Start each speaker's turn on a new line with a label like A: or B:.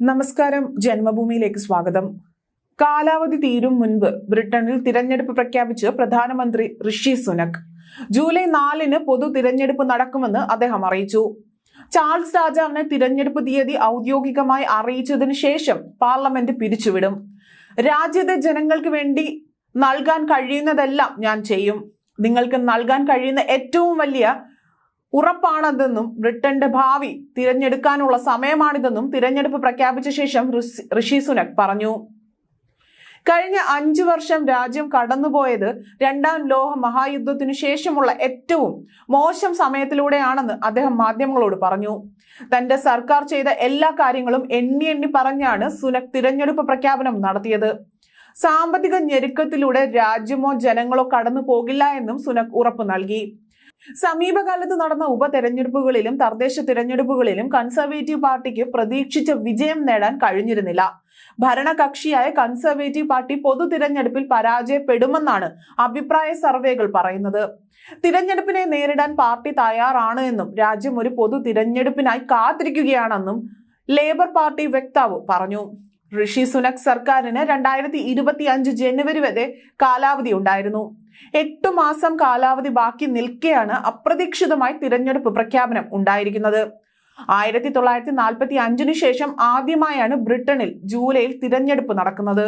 A: നമസ്കാരം. ജന്മഭൂമിയിലേക്ക് സ്വാഗതം. കാലാവധി തീരും മുൻപ് ബ്രിട്ടനിൽ തിരഞ്ഞെടുപ്പ് പ്രഖ്യാപിച്ച് പ്രധാനമന്ത്രി ഋഷി സുനക്. ജൂലൈ നാലിന് പൊതു തിരഞ്ഞെടുപ്പ് നടക്കുമെന്ന് അദ്ദേഹം അറിയിച്ചു. ചാൾസ് രാജാവിനെ തിരഞ്ഞെടുപ്പ് തീയതി ഔദ്യോഗികമായി അറിയിച്ചതിനു ശേഷം പാർലമെന്റ് പിരിച്ചുവിടും. രാജ്യത്തെ ജനങ്ങൾക്ക് വേണ്ടി നൽകാൻ കഴിയുന്നതെല്ലാം ഞാൻ ചെയ്യും. നിങ്ങൾക്ക് നൽകാൻ കഴിയുന്ന ഏറ്റവും വലിയ ഉറപ്പാണതെന്നും ബ്രിട്ടന്റെ ഭാവി തിരഞ്ഞെടുക്കാനുള്ള സമയമാണിതെന്നും തിരഞ്ഞെടുപ്പ് പ്രഖ്യാപിച്ച ശേഷം ഋഷി- സുനക് പറഞ്ഞു. കഴിഞ്ഞ അഞ്ചു വർഷം രാജ്യം കടന്നുപോയത് രണ്ടാം ലോക മഹായുദ്ധത്തിനു ശേഷമുള്ള ഏറ്റവും മോശം സമയത്തിലൂടെയാണെന്ന് അദ്ദേഹം മാധ്യമങ്ങളോട് പറഞ്ഞു. തന്റെ സർക്കാർ ചെയ്ത എല്ലാ കാര്യങ്ങളും എണ്ണി എണ്ണി പറഞ്ഞാണ് സുനക് തിരഞ്ഞെടുപ്പ് പ്രഖ്യാപനം നടത്തിയത്. സാമ്പത്തിക ഞെരുക്കത്തിലൂടെ രാജ്യമോ ജനങ്ങളോ കടന്നു പോകില്ല എന്നും സുനക് ഉറപ്പു നൽകി. സമീപകാലത്ത് നടന്ന ഉപതെരഞ്ഞെടുപ്പുകളിലും തദ്ദേശ തിരഞ്ഞെടുപ്പുകളിലും കൺസർവേറ്റീവ് പാർട്ടിക്ക് പ്രതീക്ഷിച്ച വിജയം നേടാൻ കഴിഞ്ഞിരുന്നില്ല. ഭരണകക്ഷിയായ കൺസർവേറ്റീവ് പാർട്ടി പൊതു തിരഞ്ഞെടുപ്പിൽ പരാജയപ്പെടുമെന്നാണ് അഭിപ്രായ സർവേകൾ പറയുന്നത്. തിരഞ്ഞെടുപ്പിനെ നേരിടാൻ പാർട്ടി തയ്യാറാണ് എന്നും രാജ്യം ഒരു പൊതു തിരഞ്ഞെടുപ്പിനായി കാത്തിരിക്കുകയാണെന്നും ലേബർ പാർട്ടി വക്താവ് പറഞ്ഞു. ഋഷി സുനക് സർക്കാരിന് രണ്ടായിരത്തി ഇരുപത്തി അഞ്ച് ജനുവരി വരെ കാലാവധി ഉണ്ടായിരുന്നു. എട്ടു മാസം കാലാവധി ബാക്കി നിൽക്കെയാണ് അപ്രതീക്ഷിതമായി തിരഞ്ഞെടുപ്പ് പ്രഖ്യാപനം ഉണ്ടായിരിക്കുന്നത്. ആയിരത്തി തൊള്ളായിരത്തി നാൽപ്പത്തി ശേഷം ആദ്യമായാണ് ബ്രിട്ടനിൽ ജൂലൈയിൽ തിരഞ്ഞെടുപ്പ് നടക്കുന്നത്.